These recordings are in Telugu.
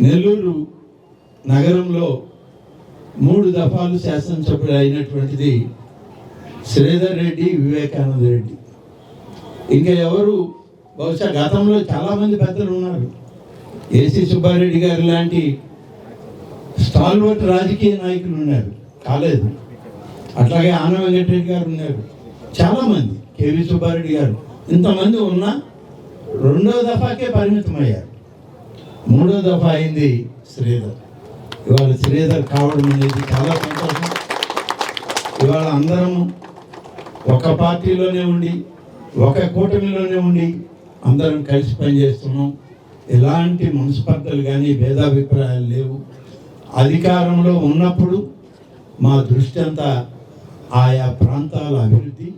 నెల్లూరు నగరంలో మూడు దఫాలు శాసనసభ్యుడు అయినటువంటిది శ్రీధర్ రెడ్డి వివేకానంద రెడ్డి. ఇంకా ఎవరు? బహుశా గతంలో చాలామంది పెద్దలు ఉన్నారు. ఏసీ సుబ్బారెడ్డి గారు లాంటి స్టాల్వర్ట్ రాజకీయ నాయకులు ఉన్నారు. కాలేదు. అట్లాగే ఆన వెంకటరెడ్డి గారు ఉన్నారు. చాలామంది. కేవీ సుబ్బారెడ్డి గారు. ఇంతమంది ఉన్నా రెండో దఫాకే పరిమితమయ్యారు. మూడో దఫా అయింది శ్రీధర్. ఇవాళ శ్రీధర్ కావడం అనేది చాలా సంతోషం. ఇవాళ అందరం ఒక పార్టీలోనే ఉండి ఒక కూటమిలోనే ఉండి అందరం కలిసి పనిచేస్తున్నాం. ఎలాంటి మున్సిపాలిటీలు కానీ భేదాభిప్రాయాలు లేవు. అధికారంలో ఉన్నప్పుడు మా దృష్టి అంతా ఆయా ప్రాంతాల అభివృద్ధి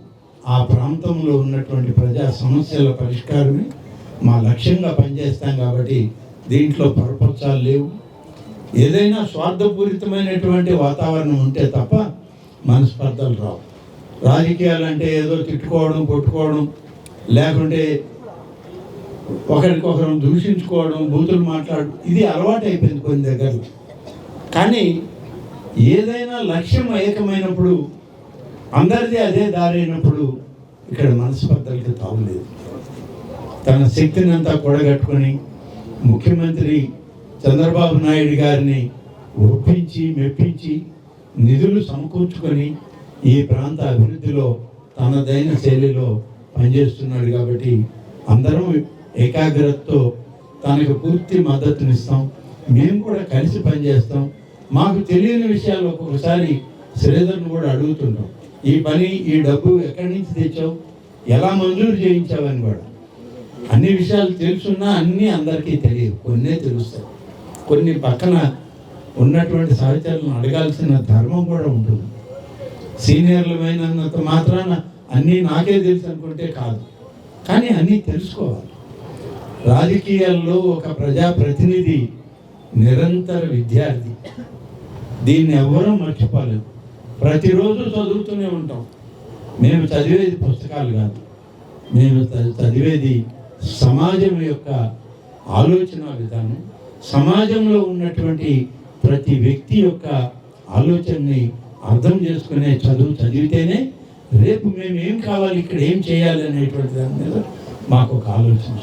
ఆ ప్రాంతంలో ఉన్నటువంటి ప్రజా సమస్యల పరిష్కారమే మా లక్ష్యంగా పనిచేస్తాం కాబట్టి దీంట్లో పొరపక్షాలు లేవు. ఏదైనా స్వార్థపూరితమైనటువంటి వాతావరణం ఉంటే తప్ప మనస్పర్ధలు రావు. రాజకీయాలు అంటే ఏదో తిట్టుకోవడం కొట్టుకోవడం లేకుంటే ఒకరికొకరు దూషించుకోవడం బూతులు మాట్లాడు ఇది అలవాటు అయిపోయింది కొన్ని దగ్గర కానీ ఏదైనా లక్ష్యం ఏకమైనప్పుడు అందరిది అదే దారి అయినప్పుడు ఇక్కడ మనస్పర్ధలకి తావులేదు. తన శక్తిని అంతా కూడగట్టుకొని ముఖ్యమంత్రి చంద్రబాబు నాయుడు గారిని ఒప్పించి మెప్పించి నిధులు సమకూర్చుకొని ఈ ప్రాంత అభివృద్ధిలో తనదైన శైలిలో పనిచేస్తున్నాడు కాబట్టి అందరం ఏకాగ్రతతో తనకు పూర్తి మద్దతునిస్తాం. మేము కూడా కలిసి పనిచేస్తాం. మాకు తెలియని విషయాలు ఒక్కొక్కసారి శ్రీధర్ను కూడా అడుగుతుంటాం. ఈ పని ఈ డబ్బు ఎక్కడి నుంచి తెచ్చావు? ఎలా మంజూరు చేయించావని కూడా. అన్ని విషయాలు తెలుసున్నా అన్నీ అందరికీ తెలియదు. కొన్నే తెలుస్తాయి. కొన్ని పక్కన ఉన్నటువంటి సహచరులను అడగాల్సిన ధర్మం కూడా ఉంటుంది. సీనియర్లమైనంత మాత్రాన అన్నీ నాకే తెలుసు అనుకుంటే కాదు. కానీ అన్నీ తెలుసుకోవాలి. రాజకీయాల్లో ఒక ప్రజాప్రతినిధి నిరంతర విద్యార్థి. దీన్ని ఎవరూ మర్చిపోలేదు. ప్రతిరోజు చదువుతూనే ఉంటాం. మేము చదివేది పుస్తకాలు కాదు. మేము చదివేది సమాజం యొక్క ఆలోచన విధానం సమాజంలో ఉన్నటువంటి ప్రతి వ్యక్తి యొక్క ఆలోచనని అర్థం చేసుకునే చదువు చదివితేనే రేపు మేము ఏం కావాలి ఇక్కడ ఏం చేయాలి అనేటువంటి దాని మీద మాకు ఒక ఆలోచన